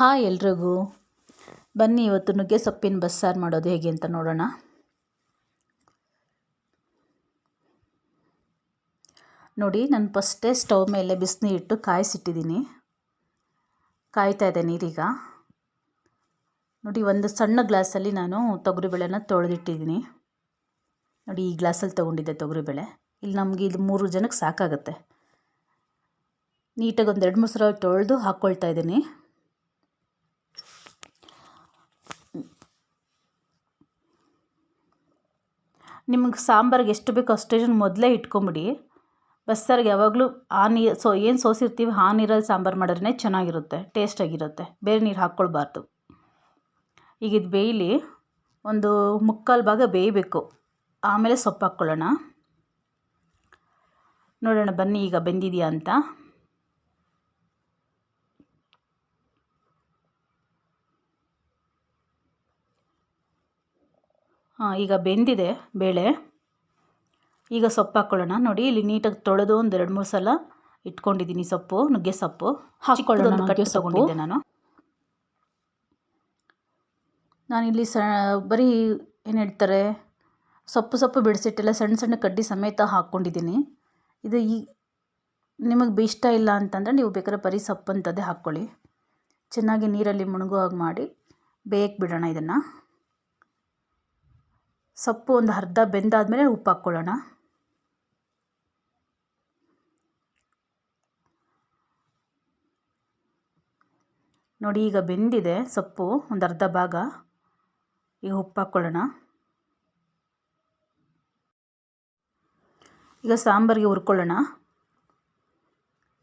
Hi ಎಲ್ರಿಗೂ. ಬನ್ನಿ, ಇವತ್ತು ನುಗ್ಗೆ ಸೊಪ್ಪಿನ ಬಸ್ಸಾರು ಮಾಡೋದು ಹೇಗೆ ಅಂತ ನೋಡೋಣ. ನೋಡಿ, ನಾನು ಫಸ್ಟೇ ಸ್ಟವ್ ಮೇಲೆ ಬಿಸಿನೀರಿಟ್ಟು ಕಾಯಿಸಿಟ್ಟಿದ್ದೀನಿ. ಕಾಯ್ತಾ ಇದೆ ನೀರೀಗ. ನೋಡಿ, ಒಂದು ಸಣ್ಣ ಗ್ಲಾಸಲ್ಲಿ ನಾನು ತೊಗರಿಬೇಳೆನ ತೊಳೆದಿಟ್ಟಿದ್ದೀನಿ. ನೋಡಿ, ಈ ಗ್ಲಾಸಲ್ಲಿ ತೊಗೊಂಡಿದ್ದೆ ತೊಗರಿಬೇಳೆ. ಇಲ್ಲಿ ನಮಗೆ ಇದು ಮೂರು ಜನಕ್ಕೆ ಸಾಕಾಗುತ್ತೆ. ನೀಟಾಗಿ ಒಂದು ಎರಡು ಮೂರು ತೊಳೆದು ಹಾಕ್ಕೊಳ್ತಾ ಇದ್ದೀನಿ. ನಿಮಗೆ ಸಾಂಬಾರಿಗೆ ಎಷ್ಟು ಬೇಕೋ ಅಷ್ಟೇ ಮೊದಲೇ ಇಟ್ಕೊಂಬಿಡಿ. ಬಸ್ಸಾರಿಗೆ ಯಾವಾಗಲೂ ಆ ನೀರು ಸೊ, ಏನು ಸೋಸಿರ್ತೀವಿ ಆ ನೀರಲ್ಲಿ ಸಾಂಬಾರು ಮಾಡಿದ್ರೆ ಚೆನ್ನಾಗಿರುತ್ತೆ, ಟೇಸ್ಟಾಗಿರುತ್ತೆ, ಬೇರೆ ನೀರು ಹಾಕ್ಕೊಳ್ಬಾರ್ದು. ಈಗ ಇದು ಬೇಯಲಿ, ಒಂದು ಮುಕ್ಕಾಲು ಭಾಗ ಬೇಯಬೇಕು. ಆಮೇಲೆ ಸೊಪ್ಪು ಹಾಕ್ಕೊಳ್ಳೋಣ ನೋಡೋಣ ಬನ್ನಿ ಈಗ ಬೆಂದಿದೆಯಾ ಅಂತ. ಈಗ ಬೆಂದಿದೆ ಬೇಳೆ. ಈಗ ಸೊಪ್ಪು ಹಾಕ್ಕೊಳ್ಳೋಣ ನೋಡಿ ಇಲ್ಲಿ ನೀಟಾಗಿ ತೊಳೆದು ಒಂದು ಎರಡು ಮೂರು ಸಲ ಇಟ್ಕೊಂಡಿದ್ದೀನಿ ಸೊಪ್ಪು ನುಗ್ಗೆ ಸೊಪ್ಪು. ಹಾಕ್ಕೊಳ್ಳೋಣ ಕಟ್ಟಿ ತೊಗೊಂಡಿದ್ದೆ ನಾನು. ನಾನಿಲ್ಲಿ ಸ ಬರೀ ಏನು ಹೇಳ್ತಾರೆ ಸೊಪ್ಪು ಸೊಪ್ಪು ಬಿಡಿಸಿಟ್ಟೆಲ್ಲ ಸಣ್ಣ ಸಣ್ಣ ಕಡ್ಡಿ ಸಮೇತ ಹಾಕ್ಕೊಂಡಿದ್ದೀನಿ. ಇದು ಈ ನಿಮಗೆ ಇಷ್ಟ ಇಲ್ಲ ಅಂತಂದರೆ ನೀವು ಬೇಕಾದ್ರೆ ಬರೀ ಸೊಪ್ಪು ಅಂತದೇ ಹಾಕ್ಕೊಳ್ಳಿ. ಚೆನ್ನಾಗಿ ನೀರಲ್ಲಿ ಮುಳುಗೋ ಹಾಗೆ ಮಾಡಿ ಬೇಯಕ್ಕೆ ಬಿಡೋಣ ಇದನ್ನು. ಸೊಪ್ಪು ಒಂದು ಅರ್ಧ ಬೆಂದಾದಮೇಲೆ ಉಪ್ಪು ಹಾಕ್ಕೊಳ್ಳೋಣ. ನೋಡಿ, ಈಗ ಬೆಂದಿದೆ ಸೊಪ್ಪು, ಒಂದು ಅರ್ಧ ಭಾಗ. ಈಗ ಉಪ್ಪು ಹಾಕ್ಕೊಳ್ಳೋಣ. ಈಗ ಸಾಂಬಾರಿಗೆ ಹುರ್ಕೊಳ್ಳೋಣ.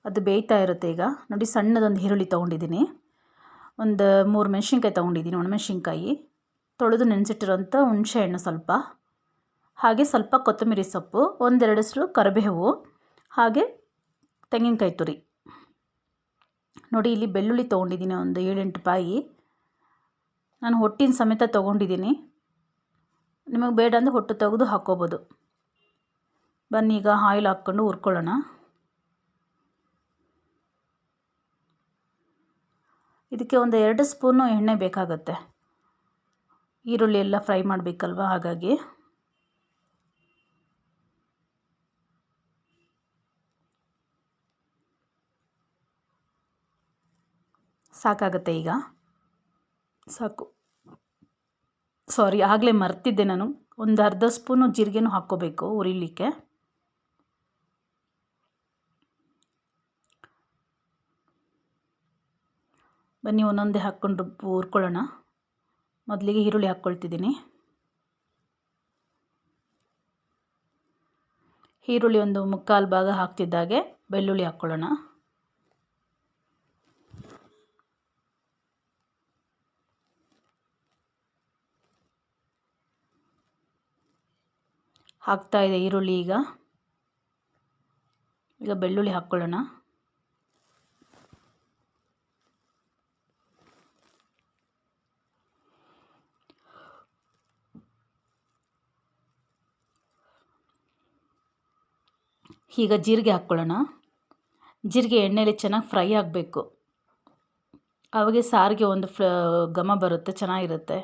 ಅದು ಬೇಯ್ತಾ ಇರುತ್ತೆ ಈಗ. ನೋಡಿ, ಸಣ್ಣದೊಂದು ಈರುಳ್ಳಿ ತೊಗೊಂಡಿದ್ದೀನಿ. ಒಂದು ಮೂರು ಮೆಣಸಿನ್ಕಾಯಿ ತೊಗೊಂಡಿದ್ದೀನಿ, ಒಣಮೆಣ್ಸಿನ್ಕಾಯಿ. ತೊಳೆದು ನೆನೆಸಿಟ್ಟಿರೋಂಥ ಹುಣಸೆಹಣ್ಣು ಸ್ವಲ್ಪ, ಹಾಗೆ ಸ್ವಲ್ಪ ಕೊತ್ತಂಬರಿ ಸೊಪ್ಪು, ಒಂದೆರಡು ಸಲ ಕರಿಬೇವು, ಹಾಗೆ ತೆಂಗಿನಕಾಯಿ ತುರಿ. ನೋಡಿ, ಇಲ್ಲಿ ಬೆಳ್ಳುಳ್ಳಿ ತೊಗೊಂಡಿದ್ದೀನಿ, ಒಂದು ಏಳೆಂಟು ಪಾಯಿ ನಾನು ಹೊಟ್ಟಿನ ಸಮೇತ ತೊಗೊಂಡಿದ್ದೀನಿ. ನಿಮಗೆ ಬೇಡ ಅಂದರೆ ಹೊಟ್ಟು ತೆಗೆದು ಹಾಕ್ಕೋಬೋದು. ಬನ್ನಿ, ಈಗ ಆಯಿಲ್ ಹಾಕ್ಕೊಂಡು ಹುರ್ಕೊಳ್ಳೋಣ. ಇದಕ್ಕೆ ಒಂದು ಎರಡು ಸ್ಪೂನು ಎಣ್ಣೆ ಬೇಕಾಗುತ್ತೆ. ಈರುಳ್ಳಿ ಎಲ್ಲ ಫ್ರೈ ಮಾಡಬೇಕಲ್ವ? ಹಾಗಾಗಿ. ಸಾಕಾಗುತ್ತೆ ಈಗ? ಸಾಕು. ಸಾರಿ, ಆಗಲೇ ಮರ್ತಿದ್ದೆ ನಾನು. ಒಂದು ಅರ್ಧ ಸ್ಪೂನು ಜೀರಿಗೆನೂ ಹಾಕ್ಕೋಬೇಕು ಉರಿಲಿಕ್ಕೆ. ಬನ್ನಿ, ಒಂದೊಂದೇ ಹಾಕ್ಕೊಂಡು ಹುರ್ಕೊಳ್ಳೋಣ. ಮೊದಲಿಗೆ ಈರುಳ್ಳಿ ಹಾಕ್ಕೊಳ್ತಿದ್ದೀನಿ. ಈರುಳ್ಳಿ ಒಂದು ಮುಕ್ಕಾಲು ಭಾಗ ಹಾಕ್ತಿದ್ದಾಗೆ ಬೆಳ್ಳುಳ್ಳಿ ಹಾಕ್ಕೊಳ್ಳೋಣ. ಹಾಕ್ತಾ ಇದೆ ಈರುಳ್ಳಿ ಈಗ ಈಗ ಬೆಳ್ಳುಳ್ಳಿ ಹಾಕ್ಕೊಳ್ಳೋಣ. ಈಗ ಜೀರಿಗೆ ಹಾಕ್ಕೊಳ್ಳೋಣ. ಜೀರಿಗೆ ಎಣ್ಣೆಯಲ್ಲಿ ಚೆನ್ನಾಗಿ ಫ್ರೈ ಆಗಬೇಕು. ಅವಾಗೆ ಸಾರಿಗೆ ಒಂದು ಫ್ಲ ಘಮ ಬರುತ್ತೆ, ಚೆನ್ನಾಗಿರುತ್ತೆ.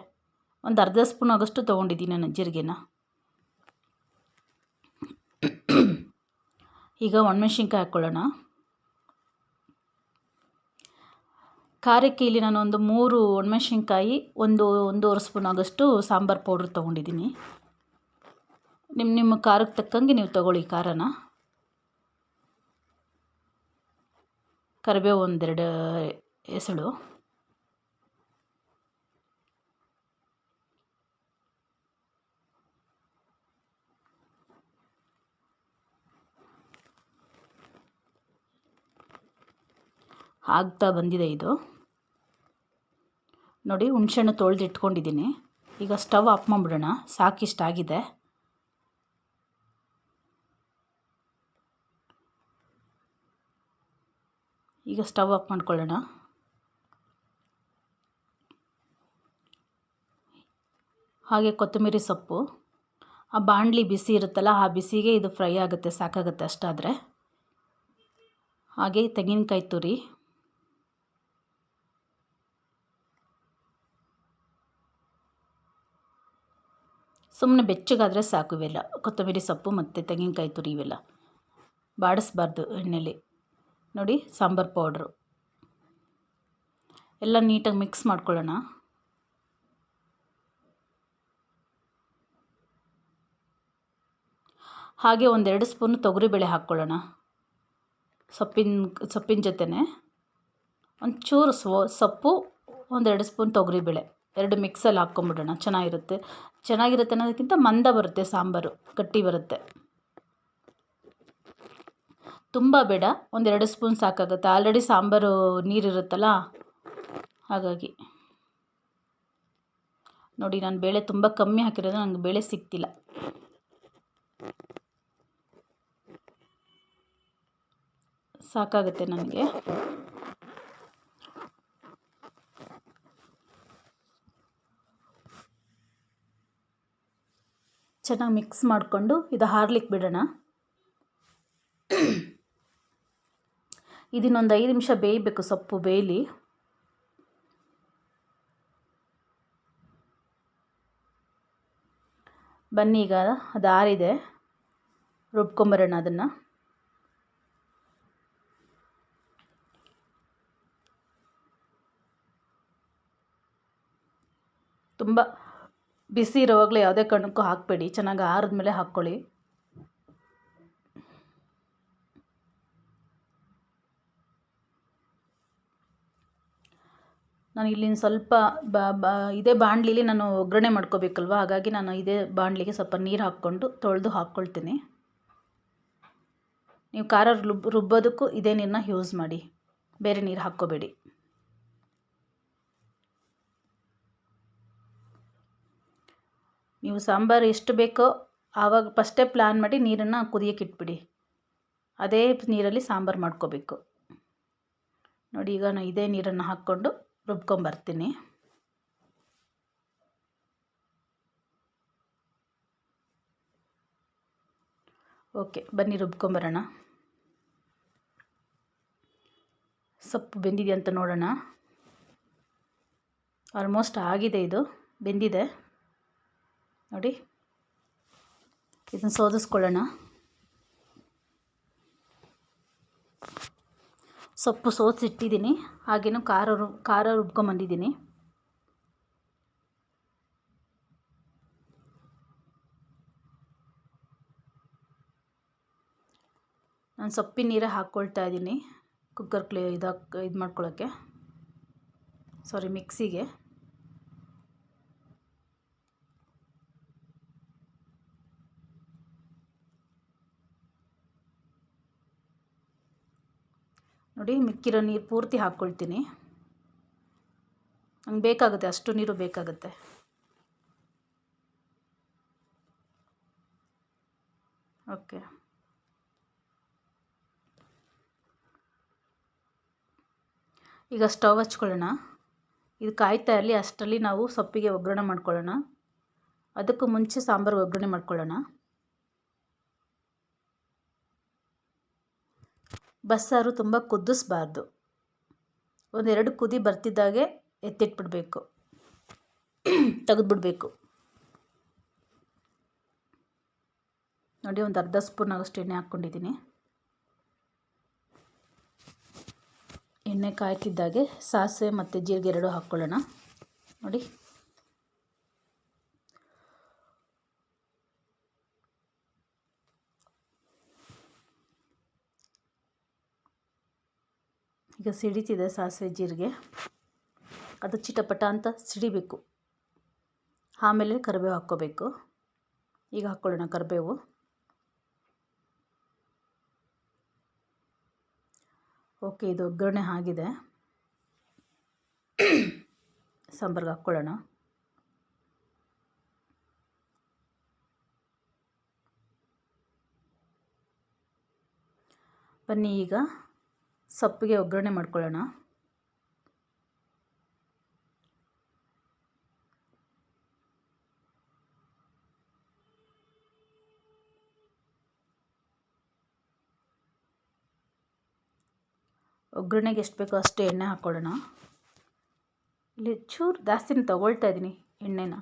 ಒಂದು ಅರ್ಧ ಸ್ಪೂನ್ ಆಗಷ್ಟು ತೊಗೊಂಡಿದ್ದೀನಿ ನಾನು ಜೀರಿಗೆನ. ಈಗ ಒಣಮೆಣ್ಸಿನ್ಕಾಯಿ ಹಾಕ್ಕೊಳ್ಳೋಣ. ಖಾರಕ್ಕೆ ಇಲ್ಲಿ ನಾನು ಒಂದು ಮೂರು ಒಣಮೆಣ್ಸಿನ್ಕಾಯಿ, ಒಂದು ಒಂದೂವರೆ ಸ್ಪೂನ್ ಆಗಷ್ಟು ಸಾಂಬಾರು ಪೌಡ್ರ್ ತೊಗೊಂಡಿದ್ದೀನಿ. ನಿಮ್ಮ ನಿಮ್ಮ ಖಾರಕ್ಕೆ ತಕ್ಕಂಗೆ ನೀವು ತೊಗೊಳ್ಳಿ ಖಾರನ. ಕರಿಬೇವು ಒಂದೆರಡು ಎಸಳು ಆಗ್ತಾ ಬಂದಿದೆ ಇದು. ನೋಡಿ ಹುಣ್ಸೆಹಣ್ಣು ತೊಳೆದಿಟ್ಕೊಂಡಿದ್ದೀನಿ. ಈಗ ಸ್ಟವ್ ಆಫ್ ಮಾಡಿಬಿಡೋಣ. ಸಾಕಿಷ್ಟಾಗಿದೆ ಈಗ ಸ್ಟವ್ ಆಫ್ ಮಾಡ್ಕೊಳ್ಳೋಣ. ಹಾಗೆ ಕೊತ್ತಂಬರಿ ಸೊಪ್ಪು. ಆ ಬಾಂಡ್ಲಿ ಬಿಸಿ ಇರುತ್ತಲ್ಲ, ಆ ಬಿಸಿಗೆ ಇದು ಫ್ರೈ ಆಗುತ್ತೆ, ಸಾಕಾಗುತ್ತೆ ಅಷ್ಟಾದರೆ. ಹಾಗೆ ತೆಂಗಿನಕಾಯಿ ತುರಿ. ಸುಮ್ಮನೆ ಬೆಚ್ಚಗಾದರೆ ಸಾಕು ಇವೆಲ್ಲ. ಕೊತ್ತಂಬರಿ ಸೊಪ್ಪು ಮತ್ತು ತೆಂಗಿನಕಾಯಿ ತುರಿ ಇವೆಲ್ಲ. ಬಾಡಿಸ್ಬಾರ್ದು ಎಣ್ಣೆಲಿ. ನೋಡಿ, ಸಾಂಬಾರು ಪೌಡ್ರು. ಎಲ್ಲ ನೀಟಾಗಿ ಮಿಕ್ಸ್ ಮಾಡ್ಕೊಳ್ಳೋಣ. ಹಾಗೆ ಒಂದೆರಡು ಸ್ಪೂನು ತೊಗರಿಬೇಳೆ ಹಾಕ್ಕೊಳ್ಳೋಣ. ಸೊಪ್ಪಿನ ಸೊಪ್ಪಿನ ಜೊತೆನೆ. ಒಂಚೂರು ಸೊ ಸೊಪ್ಪು, ಒಂದೆರಡು ಸ್ಪೂನ್ ತೊಗರಿಬೇಳೆ. ಎರಡು ಮಿಕ್ಸಲ್ಲಿ ಹಾಕ್ಕೊಂಬಿಡೋಣ. ಚೆನ್ನಾಗಿರುತ್ತೆ. ಚೆನ್ನಾಗಿರುತ್ತೆ ಅನ್ನೋದಕ್ಕಿಂತ ಮಂದ ಬರುತ್ತೆ ಸಾಂಬಾರು. ಗಟ್ಟಿ ಬರುತ್ತೆ. ತುಂಬ ಬೇಡ. ಒಂದೆರಡು ಸ್ಪೂನ್ ಸಾಕಾಗುತ್ತೆ. ಆಲ್ರೆಡಿ ಸಾಂಬಾರು ನೀರಿರುತ್ತಲ್ಲ? ಹಾಗಾಗಿ. ನೋಡಿ, ನಾನು ಬೇಳೆ ತುಂಬ ಕಮ್ಮಿ ಹಾಕಿರೋದು ನನಗೆ ಬೇಳೆ ಸಿಗ್ತಿಲ್ಲ. ಸಾಕಾಗುತ್ತೆ ನನಗೆ. ಚೆನ್ನಾಗಿ ಮಿಕ್ಸ್ ಮಾಡಿಕೊಂಡು, ಇದು ಹಾರ್ಲಿಕ್ಕೆ ಬಿಡೋಣ. ಇದನ್ನೊಂದು ಐದು ನಿಮಿಷ ಬೇಯಬೇಕು ಸೊಪ್ಪು ಬೇಯಲಿ. ಬನ್ನಿ ಈಗ ಅದು ಆರಿದೆ. ರುಬ್ಕೊಂಬರೋಣ ಅದನ್ನು. ತುಂಬ ಬಿಸಿ ಇರೋವಾಗಲೇ ಯಾವುದೇ ಕಣಕ್ಕೂ ಹಾಕಬೇಡಿ. ಚೆನ್ನಾಗಿ ಆರಿದ್ಮೇಲೆ ಹಾಕ್ಕೊಳ್ಳಿ. ನಾನು ಇಲ್ಲಿನ ಸ್ವಲ್ಪ ಇದೇ ಬಾಣಲಿಲಿ ನಾನು ಒಗ್ಗರಣೆ ಮಾಡ್ಕೋಬೇಕಲ್ವ? ಹಾಗಾಗಿ ನಾನು ಇದೇ ಬಾಣಲಿಗೆ ಸ್ವಲ್ಪ ನೀರು ಹಾಕ್ಕೊಂಡು ತೊಳೆದು ಹಾಕ್ಕೊಳ್ತೀನಿ. ನೀವು ಖಾರ ರುಬ್, ರುಬ್ಬೋದಕ್ಕೂ ಇದೇ ನೀರನ್ನ ಯೂಸ್ ಮಾಡಿ. ಬೇರೆ ನೀರು ಹಾಕ್ಕೋಬೇಡಿ. ನೀವು ಸಾಂಬಾರು ಎಷ್ಟು ಬೇಕೋ ಆವಾಗ ಫಸ್ಟೇ ಪ್ಲ್ಯಾನ್ ಮಾಡಿ ನೀರನ್ನು ಕುದಿಯೋಕೆ ಇಟ್ಬಿಡಿ. ಅದೇ ನೀರಲ್ಲಿ ಸಾಂಬಾರು ಮಾಡ್ಕೋಬೇಕು. ನೋಡಿ, ಈಗ ನಾನು ಇದೇ ನೀರನ್ನು ಹಾಕ್ಕೊಂಡು ರುಬ್ಕೊಂಬರ್ತೀನಿ. ಓಕೆ, ಬನ್ನಿ ರುಬ್ಕೊಂಬರೋಣ. ಸೊಪ್ಪು ಬೆಂದಿದೆ ಅಂತ ನೋಡೋಣ. ಆಲ್ಮೋಸ್ಟ್ ಆಗಿದೆ ಇದು, ಬೆಂದಿದೆ. ನೋಡಿ, ಇದನ್ನು ಸೋದಿಸ್ಕೊಳ್ಳೋಣ. ಸೊಪ್ಪು ಸೋಸಿಟ್ಟಿದ್ದೀನಿ. ಹಾಗೇನು ಖಾರ ರು, ಖಾರ ರುಬ್ಕೊಂಬಂದಿದ್ದೀನಿ. ನಾನು ಸೊಪ್ಪಿನ ನೀರೇ ಹಾಕ್ಕೊಳ್ತಾ ಇದ್ದೀನಿ. ಕುಕ್ಕರ್ ಕ್ಲೇ, ಇದಾಕ್ ಇದು ಮಾಡ್ಕೊಳ್ಳೋಕ್ಕೆ ಸಾರಿ ಮಿಕ್ಸಿಗೆ. ನೋಡಿ, ಮಿಕ್ಕಿರೋ ನೀರು ಪೂರ್ತಿ ಹಾಕ್ಕೊಳ್ತೀನಿ. ನಂಗೆ ಬೇಕಾಗುತ್ತೆ, ಅಷ್ಟು ನೀರು ಬೇಕಾಗುತ್ತೆ. ಓಕೆ. ಈಗ ಸ್ಟವ್ ಹಚ್ಕೊಳ್ಳೋಣ. ಇದು ಕಾಯ್ತಾ ಇರಲಿ, ಅಷ್ಟರಲ್ಲಿ ನಾವು ಸೊಪ್ಪಿಗೆ ಒಗ್ಗರಣೆ ಮಾಡ್ಕೊಳ್ಳೋಣ. ಅದಕ್ಕೂ ಮುಂಚೆ ಸಾಂಬಾರು ಒಗ್ಗರಣೆ ಮಾಡ್ಕೊಳ್ಳೋಣ. ಬಸ್ಸಾರು ತುಂಬ ಕುದಿಸ್ಬಾರ್ದು ಒಂದೆರಡು ಕುದಿ ಬರ್ತಿದ್ದಾಗೆ ಎತ್ತಿಟ್ಬಿಡಬೇಕು. ತೆಗೆದ್ಬಿಡ್ಬೇಕು. ನೋಡಿ, ಒಂದು ಅರ್ಧ ಸ್ಪೂನ್ ಆಗೋಷ್ಟು ಎಣ್ಣೆ ಹಾಕ್ಕೊಂಡಿದ್ದೀನಿ. ಎಣ್ಣೆ ಕಾಯ್ತಿದ್ದಾಗೆ ಸಾಸಿವೆ ಮತ್ತು ಜೀರಿಗೆ ಎರಡು ಹಾಕ್ಕೊಳ್ಳೋಣ. ನೋಡಿ. ಈಗ ಸಿಡಿತಿದೆ ಸಾಸಿವೆ ಜೀರಿಗೆ. ಅದು ಚಿಟಪಟ ಅಂತ ಸಿಡಿಬೇಕು. ಆಮೇಲೆ ಕರಿಬೇವು ಹಾಕ್ಕೋಬೇಕು. ಈಗ ಹಾಕ್ಕೊಳ್ಳೋಣ ಕರಿಬೇವು. ಓಕೆ, ಇದು ಒಗ್ಗರಣೆ ಆಗಿದೆ. ಸಾಂಬಾರ್ಗೆ ಹಾಕ್ಕೊಳ್ಳೋಣ. ಬನ್ನಿ ಈಗ. ಸೊಪ್ಪಿಗೆ ಒಗ್ಗರಣೆ ಮಾಡ್ಕೊಳ್ಳೋಣ. ಒಗ್ಗರಣೆಗೆ ಎಷ್ಟು ಬೇಕೋ ಅಷ್ಟು ಎಣ್ಣೆ ಹಾಕ್ಕೊಳ್ಳೋಣ. ಇಲ್ಲಿ ಚೂರು ಜಾಸ್ತಿನೇ ತೊಗೊಳ್ತಾ ಇದ್ದೀನಿ ಎಣ್ಣೆನ.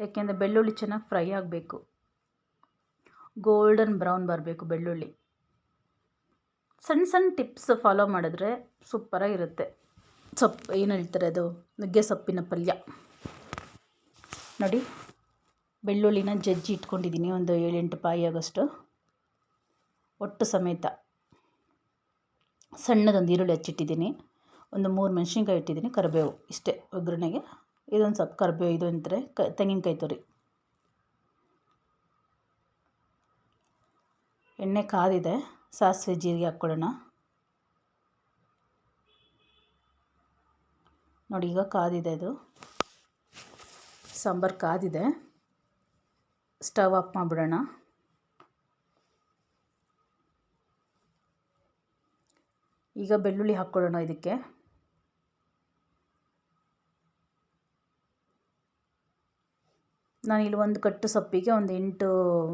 ಯಾಕೆಂದರೆ ಬೆಳ್ಳುಳ್ಳಿ ಚೆನ್ನಾಗಿ ಫ್ರೈ ಆಗಬೇಕು. ಗೋಲ್ಡನ್ ಬ್ರೌನ್ ಬರಬೇಕು ಬೆಳ್ಳುಳ್ಳಿ. ಸಣ್ಣ ಸಣ್ಣ ಟಿಪ್ಸ್ ಫಾಲೋ ಮಾಡಿದ್ರೆ ಸೂಪರಾಗಿರುತ್ತೆ ಸೊಪ್ಪು, ಏನು ಹೇಳ್ತಾರೆ ಅದು? ನುಗ್ಗೆ ಸೊಪ್ಪಿನ ಪಲ್ಯ. ನೋಡಿ, ಬೆಳ್ಳುಳ್ಳಿನ ಜಜ್ಜಿ ಇಟ್ಕೊಂಡಿದ್ದೀನಿ ಒಂದು ಏಳೆಂಟು ಪಾಯಿ ಆಗೋಷ್ಟು. ಒಟ್ಟು ಸಮೇತ ಸಣ್ಣದೊಂದು ಈರುಳ್ಳಿ ಹಚ್ಚಿಟ್ಟಿದ್ದೀನಿ. ಒಂದು ಮೂರು ಮೆಣಸಿನ್ಕಾಯಿ ಇಟ್ಟಿದ್ದೀನಿ, ಕರಿಬೇವು ಇಷ್ಟೇ ಒಗ್ಗರಣೆಗೆ. ಇದೊಂದು ಸ್ವಲ್ಪ ಕರಿಬೇವು, ಇದು ಅಂತಾರೆ ಕ, ತೆಂಗಿನಕಾಯಿ ತುರಿ. ಎಣ್ಣೆ ಕಾದಿದೆ. ಸಾಸಿವೆ ಜೀರಿಗೆ ಹಾಕ್ಕೊಳ್ಳೋಣ. ನೋಡಿ, ಈಗ ಕಾದಿದೆ ಇದು. ಸಾಂಬಾರು ಕಾದಿದೆ. ಸ್ಟವ್ ಆಫ್ ಮಾಡಿಬಿಡೋಣ. ಈಗ ಬೆಳ್ಳುಳ್ಳಿ ಹಾಕ್ಕೊಳ್ಳೋಣ ಇದಕ್ಕೆ. ನಾನು ಇಲ್ಲಿ ಒಂದು ಕಟ್ಟು ಸೊಪ್ಪಿಗೆ ಒಂದು ಎಂಟು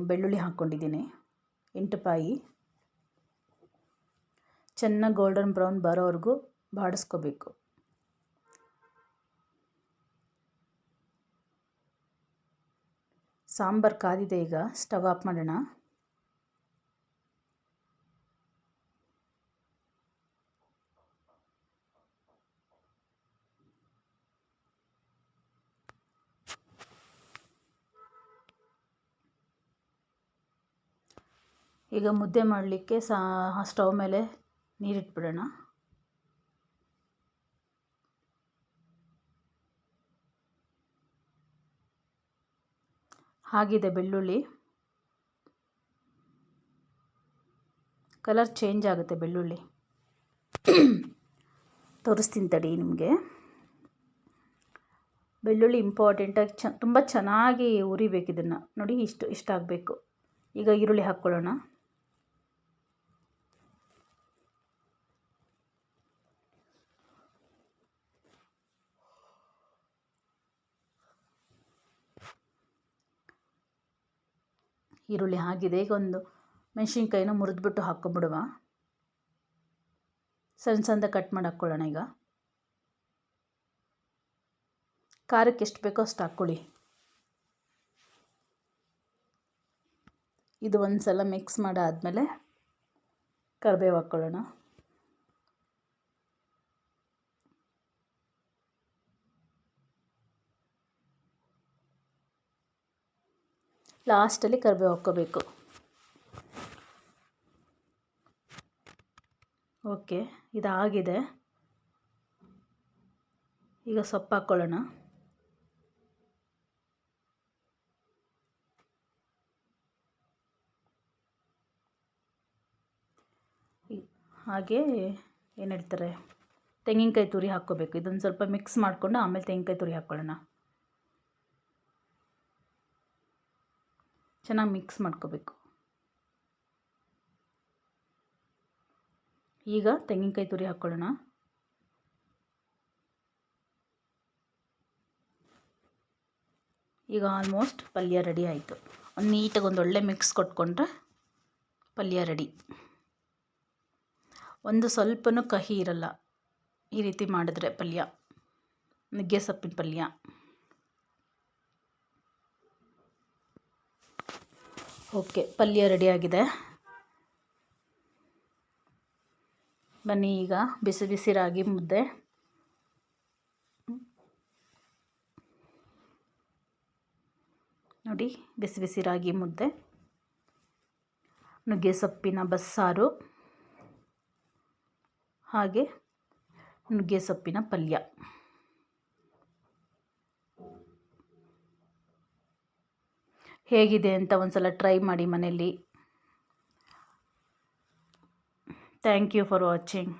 ಬೆಳ್ಳುಳ್ಳಿ ಹಾಕ್ಕೊಂಡಿದ್ದೀನಿ. ಎಂಟು ಪಾಯಿ. ಚೆನ್ನಾಗಿ ಗೋಲ್ಡನ್ ಬ್ರೌನ್ ಬರೋವರೆಗೂ ಬಾಡಿಸ್ಕೋಬೇಕು. ಸಾಂಬಾರು ಕಾದಿದೆ ಈಗ, ಸ್ಟವ್ ಆಫ್ ಮಾಡೋಣ. ಈಗ ಮುದ್ದೆ ಮಾಡಲಿಕ್ಕೆ ಸಾ, ಸ್ಟವ್ ಮೇಲೆ ನೀರಿಟ್ಬಿಡೋಣ. ಹಾಗಿದೆ ಬೆಳ್ಳುಳ್ಳಿ. ಕಲರ್ ಚೇಂಜ್ ಆಗುತ್ತೆ ಬೆಳ್ಳುಳ್ಳಿ. ತೋರಿಸ್ತೀನಿ ತಡಿ ನಿಮಗೆ. ಬೆಳ್ಳುಳ್ಳಿ ಇಂಪಾರ್ಟೆಂಟಾಗಿ ಚ, ತುಂಬ ಚೆನ್ನಾಗಿ ಉರಿಬೇಕು ಇದನ್ನು. ನೋಡಿ ಇಷ್ಟು ಇಷ್ಟ ಆಗಬೇಕು ಈಗ ಈರುಳ್ಳಿ ಹಾಕ್ಕೊಳ್ಳೋಣ. ಈರುಳ್ಳಿ ಆಗಿದೆ ಈಗ ಒಂದು ಮೆಣಸಿನ್ಕಾಯಿನ ಮುರಿದ್ಬಿಟ್ಟು ಹಾಕ್ಕೊಂಬಿಡುವ. ಸಣ್ಣ ಸಣ್ಣ ಕಟ್ ಮಾಡಿ ಹಾಕ್ಕೊಳ್ಳೋಣ ಈಗ. ಖಾರಕ್ಕೆ ಎಷ್ಟು ಬೇಕೋ ಅಷ್ಟು ಹಾಕ್ಕೊಳ್ಳಿ. ಇದು ಒಂದು ಸಲ ಮಿಕ್ಸ್ ಮಾಡಾದಮೇಲೆ ಕರಿಬೇವು ಹಾಕ್ಕೊಳ್ಳೋಣ. ಲಾಸ್ಟಲ್ಲಿ ಕರಿಬೇವು ಹಾಕ್ಕೋಬೇಕು. ಓಕೆ, ಇದಾಗಿದೆ. ಈಗ ಸೊಪ್ಪು ಹಾಕ್ಕೊಳ್ಳೋಣ. ಹಾಗೆ ಏನು ಹೇಳ್ತಾರೆ? ತೆಂಗಿನಕಾಯಿ ತುರಿ ಹಾಕ್ಕೋಬೇಕು. ಇದೊಂದು ಸ್ವಲ್ಪ ಮಿಕ್ಸ್ ಮಾಡಿಕೊಂಡು ಆಮೇಲೆ ತೆಂಗಿನಕಾಯಿ ತುರಿ ಹಾಕ್ಕೊಳ್ಳೋಣ. ಚೆನ್ನಾಗಿ ಮಿಕ್ಸ್ ಮಾಡ್ಕೋಬೇಕು. ಈಗ ತೆಂಗಿನಕಾಯಿ ತುರಿ ಹಾಕ್ಕೊಳ್ಳೋಣ. ಈಗ ಆಲ್ಮೋಸ್ಟ್ ಪಲ್ಯ ರೆಡಿ ಆಯಿತು. ಒಂದು ನೀಟಾಗಿ ಒಂದು ಒಳ್ಳೆ ಮಿಕ್ಸ್ ಕೊಟ್ಕೊಂಡ್ರೆ ಪಲ್ಯ ರೆಡಿ ಒಂದು ಸ್ವಲ್ಪನೂ ಕಹಿ ಇರಲ್ಲ. ಈ ರೀತಿ ಮಾಡಿದ್ರೆ ಪಲ್ಯ. ನುಗ್ಗೆ ಸೊಪ್ಪಿನ ಪಲ್ಯ. ಓಕೆ, ಪಲ್ಯ ರೆಡಿಯಾಗಿದೆ ಬನ್ನಿ ಈಗ ಬಿಸಿ ಬಿಸಿ ರಾಗಿ ಮುದ್ದೆ. ನೋಡಿ, ಬಿಸಿ ಬಿಸಿ ರಾಗಿ ಮುದ್ದೆ. ನುಗ್ಗೆ ಸೊಪ್ಪಿನ ಬಸ್ಸಾರು. ಹಾಗೆ ನುಗ್ಗೆ ಸೊಪ್ಪಿನ ಪಲ್ಯ. ಹೇಗಿದೆ ಅಂತ ಒಂದು ಸಲ ಟ್ರೈ ಮಾಡಿ ಮನೆಯಲ್ಲಿ. Thank you for watching